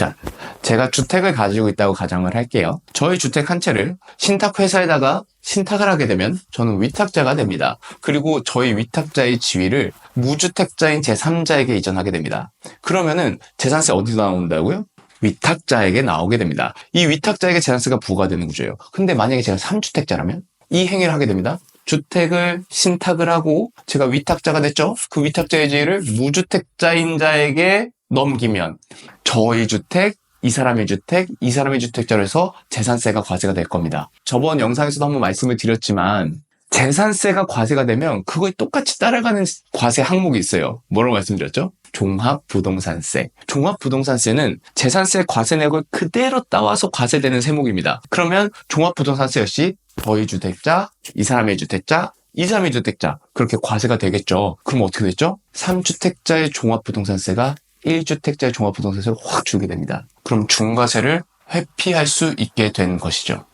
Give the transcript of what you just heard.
자, 제가 주택을 가지고 있다고 가정을 할게요. 저희 주택 한 채를 신탁회사에다가 신탁을 하게 되면 저는 위탁자가 됩니다. 그리고 저희 위탁자의 지위를 무주택자인 제3자에게 이전하게 됩니다. 그러면은 재산세 어디서 나온다고요? 위탁자에게 나오게 됩니다. 이 위탁자에게 재산세가 부과되는 구조예요. 근데 만약에 제가 3주택자라면 이 행위를 하게 됩니다. 주택을 신탁을 하고 제가 위탁자가 됐죠? 그 위탁자의 지위를 무주택자인 자에게 넘기면 저희 주택, 이 사람의 주택, 이 사람의 주택자로 해서 재산세가 과세가 될 겁니다. 저번 영상에서도 한번 말씀을 드렸지만 재산세가 과세가 되면 그거에 똑같이 따라가는 과세 항목이 있어요. 뭐라고 말씀드렸죠? 종합부동산세. 종합부동산세는 재산세 과세내역을 그대로 따와서 과세되는 세목입니다. 그러면 종합부동산세 역시 저희 주택자, 이 사람의 주택자, 이 사람의 주택자 그렇게 과세가 되겠죠. 그럼 어떻게 됐죠? 3주택자의 종합부동산세가 1주택자의 종합부동산세를 확 줄게 됩니다. 그럼 중과세를 회피할 수 있게 된 것이죠.